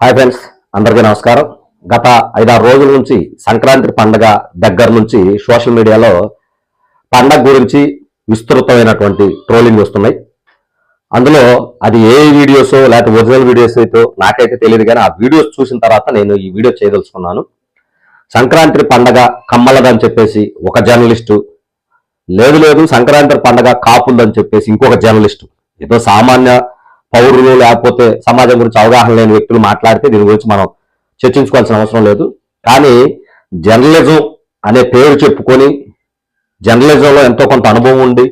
Hi friends అందరికీ నమస్కారం. గత ఐదారు రోజుల నుంచి సంక్రాంతి పండగ దగ్గర నుంచి సోషల్ మీడియాలో పండగ గురించి విస్తృతమైనటువంటి ట్రోలింగ్ వస్తున్నాయి. అందులో అది ఏ వీడియోస్ లేకపోతే ఒరిజినల్ వీడియోస్ అయితే నాకైతే తెలియదు కానీ ఆ వీడియోస్ చూసిన తర్వాత నేను ఈ వీడియో చేయదలుచుకున్నాను. సంక్రాంతి పండగ కమ్మలదని చెప్పేసి ఒక జర్నలిస్టు లేదు లేదు సంక్రాంతి పండగ కాపుందని చెప్పేసి ఇంకొక జర్నలిస్టు. ఏదో సామాన్య పౌరులు లేకపోతే సమాజం గురించి అవగాహన లేని వ్యక్తులు మాట్లాడితే దీని గురించి మనం చర్చించుకోవాల్సిన అవసరం లేదు. కానీ జర్నలిజం అనే పేరు చెప్పుకొని జర్నలిజంలో ఎంతో కొంత అనుభవం ఉండి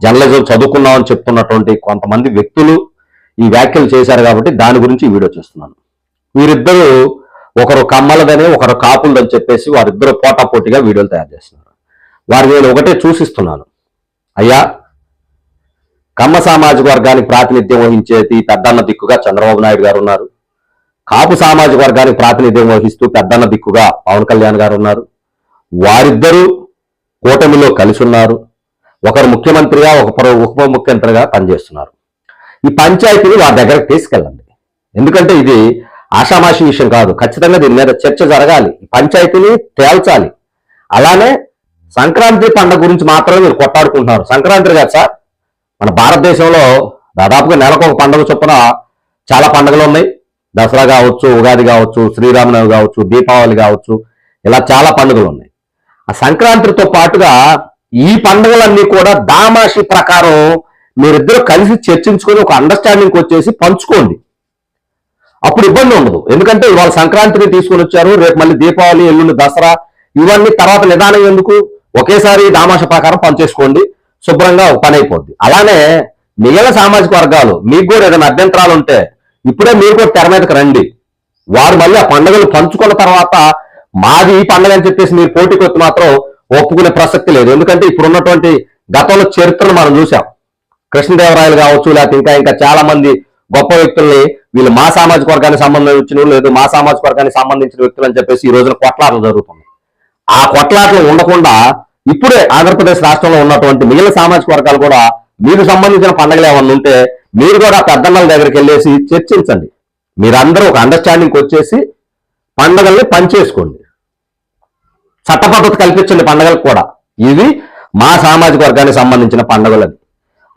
జర్నలిజం చదువుకున్నామని చెప్తున్నటువంటి కొంతమంది వ్యక్తులు ఈ వ్యాఖ్యలు చేశారు కాబట్టి దాని గురించి వీడియో చేస్తున్నాను. వీరిద్దరూ ఒకరు కమ్మలదని ఒకరు కాపులదని చెప్పేసి వారిద్దరు పోటాపోటీగా వీడియోలు తయారు చేస్తున్నారు. వారి నేను ఒకటే సూచిస్తున్నాను. అయ్యా కమ్మ సామాజిక వర్గానికి ప్రాతినిధ్యం వహించేది పెద్దన్న దిక్కుగా చంద్రబాబు నాయుడు గారు ఉన్నారు. కాపు సామాజిక వర్గానికి ప్రాతినిధ్యం వహిస్తూ పెద్దన్న దిక్కుగా పవన్ కళ్యాణ్ గారు ఉన్నారు. వారిద్దరూ కూటమిలో కలిసి ఉన్నారు. ఒకరు ముఖ్యమంత్రిగా ఒకరు ఉప ముఖ్యమంత్రిగా పనిచేస్తున్నారు. ఈ పంచాయతీని వారి దగ్గరకు తీసుకెళ్ళండి. ఎందుకంటే ఇది ఆషామాషి విషయం కాదు. ఖచ్చితంగా దీని మీద చర్చ జరగాలి. ఈ పంచాయతీని తేల్చాలి. అలానే సంక్రాంతి పండుగ గురించి మాత్రమే మీరు కొట్టాడుకుంటున్నారు సంక్రాంతి కాదు సార్ మన భారతదేశంలో దాదాపుగా నెలకు ఒక పండుగ చొప్పున చాలా పండుగలు ఉన్నాయి. దసరా కావచ్చు ఉగాది కావచ్చు శ్రీరామనవమి కావచ్చు దీపావళి కావచ్చు ఇలా చాలా పండుగలు ఉన్నాయి. ఆ సంక్రాంతితో పాటుగా ఈ పండుగలన్నీ కూడా దామాషి ప్రకారం మీరిద్దరు కలిసి చర్చించుకొని ఒక అండర్స్టాండింగ్ వచ్చేసి పంచుకోండి. అప్పుడు ఇబ్బంది ఉండదు. ఎందుకంటే ఇవాళ సంక్రాంతిని తీసుకొని వచ్చారు రేపు మళ్ళీ దీపావళి ఎల్లుండి దసరా ఇవన్నీ తర్వాత నిదానం ఎందుకు? ఒకేసారి దామాష ప్రకారం పనిచేసుకోండి. శుభ్రంగా పని అయిపోద్ది. అలానే మిగిలిన సామాజిక వర్గాలు మీకు కూడా ఏదైనా అభ్యంతరాలు ఉంటే ఇప్పుడే మీరు కూడా తెర మీదకి రండి. వారు మళ్ళీ ఆ పండుగలు పంచుకున్న తర్వాత మాది ఈ పండుగ అని చెప్పేసి మీరు పోటీకి వచ్చి మాత్రం ఒప్పుకునే ప్రసక్తి లేదు. ఎందుకంటే ఇప్పుడు ఉన్నటువంటి గతంలో చరిత్రను మనం చూసాం కృష్ణదేవరాయలు కావచ్చు లేకపోతే ఇంకా ఇంకా చాలా మంది గొప్ప వ్యక్తుల్ని వీళ్ళు మా సామాజిక వర్గానికి సంబంధించిన లేదు మా సామాజిక వర్గానికి సంబంధించిన వ్యక్తులు అని చెప్పేసి ఈ రోజున కొట్లాటలు జరుగుతుంది ఆ కొట్లాటలు ఉండకుండా ఇప్పుడే ఆంధ్రప్రదేశ్ రాష్ట్రంలో ఉన్నటువంటి మిగిలిన సామాజిక వర్గాలు కూడా మీకు సంబంధించిన పండుగలు ఏమన్నా ఉంటే మీరు కూడా పెద్దన్నల దగ్గరికి వెళ్ళేసి చర్చించండి. మీరందరూ ఒక అండర్స్టాండింగ్కి వచ్చేసి పండుగల్ని పనిచేసుకోండి చట్టపద్ధతి కల్పించండి పండుగలకు కూడా. ఇవి మా సామాజిక వర్గానికి సంబంధించిన పండుగలని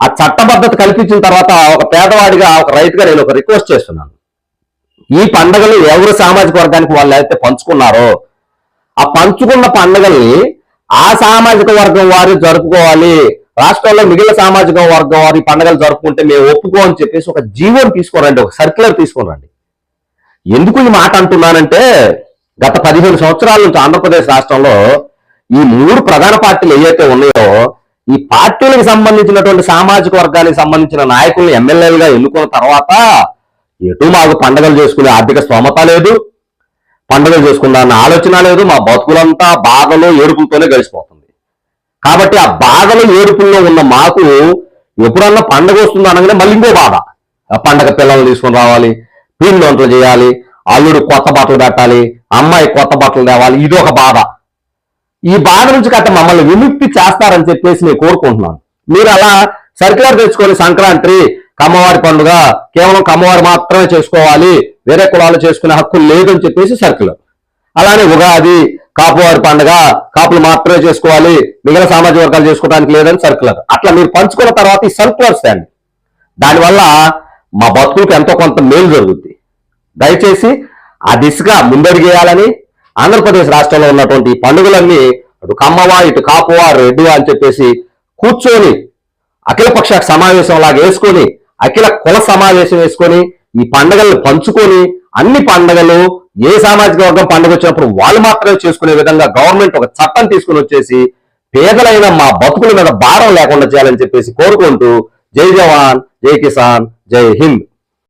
ఆ చట్ట పద్ధతి కల్పించిన తర్వాత ఒక పేదవాడిగా ఒక రైతుగా నేను ఒక రిక్వెస్ట్ చేస్తున్నాను. ఈ పండుగలు ఎవరు సామాజిక వర్గానికి వాళ్ళు అయితే పంచుకున్నారో ఆ పంచుకున్న పండుగల్ని ఆ సామాజిక వర్గం వారు జరుపుకోవాలి. రాష్ట్రంలో మిగిలిన సామాజిక వర్గం వారి పండుగలు జరుపుకుంటే మేము ఒప్పుకో అని చెప్పేసి ఒక జీవోని తీసుకోరండి ఒక సర్క్యులర్ తీసుకోనండి ఎందుకు ఈ మాట అంటున్నానంటే గత పదిహేను సంవత్సరాల నుంచి ఆంధ్రప్రదేశ్ రాష్ట్రంలో ఈ మూడు ప్రధాన పార్టీలు ఏవైతే ఉన్నాయో ఈ పార్టీలకు సంబంధించినటువంటి సామాజిక వర్గానికి సంబంధించిన నాయకులను ఎమ్మెల్యేలుగా ఎన్నుకున్న తర్వాత ఎటు మాకు పండుగలు చేసుకునే ఆర్థిక స్తోమత లేదు. పండుగ చేసుకుందా అన్న ఆలోచన లేదు మా బతుకులంతా బాధలు ఏడుపులతోనే గడిచిపోతుంది. కాబట్టి ఆ బాధలు ఏడుపుల్లో ఉన్న మాకు ఎప్పుడన్నా పండగ వస్తుంది అనగానే మళ్ళీ ఇంకో బాధ. పండగ పిల్లల్ని తీసుకొని రావాలి పిండి వంటలు చేయాలి అల్లుడు కొత్త బట్టలు పెట్టాలి అమ్మాయి కొత్త బట్టలు తేవాలి ఇది ఒక బాధ. ఈ బాధ నుంచి కట్ట మమ్మల్ని విముక్తి చేస్తారని చెప్పేసి నేను కోరుకుంటున్నాను. మీరు అలా సర్క్యులర్ తెచ్చుకొని సంక్రాంతి కమ్మవారి పండుగ కేవలం కమ్మవారు మాత్రమే చేసుకోవాలి వేరే కులాలు చేసుకునే హక్కు లేదని చెప్పేసి సర్కిల్. అలానే ఉగాది కాపువారి పండుగ కాపులు మాత్రమే చేసుకోవాలి మిగిలిన సామాజిక వర్గాలు చేసుకోవడానికి లేదని సర్కులర్ అట్లా మీరు పంచుకున్న తర్వాత ఈ సర్కులర్స్ దాన్ని దానివల్ల మా బతుకులకు ఎంతో కొంత మేలు జరుగుద్ది. దయచేసి ఆ దిశగా ముందడిగేయాలని ఆంధ్రప్రదేశ్ రాష్ట్రంలో ఉన్నటువంటి పండుగలన్నీ అటు కమ్మవా ఇటు కాపువా రెడ్డువా అని చెప్పేసి కూర్చొని అఖిలపక్ష సమావేశం లాగా వేసుకొని అఖిల కుల సమావేశం వేసుకొని ఈ పండుగలను పంచుకొని అన్ని పండుగలు ఏ సామాజిక వర్గం పండుగ వచ్చినప్పుడు వాళ్ళు మాత్రమే చేసుకునే విధంగా గవర్నమెంట్ ఒక చట్టం తీసుకుని వచ్చేసి పేదలైన మా బతుకుల మీద భారం లేకుండా చేయాలని చెప్పేసి కోరుకుంటూ జై జవాన్ జై కిసాన్ జై హింద్.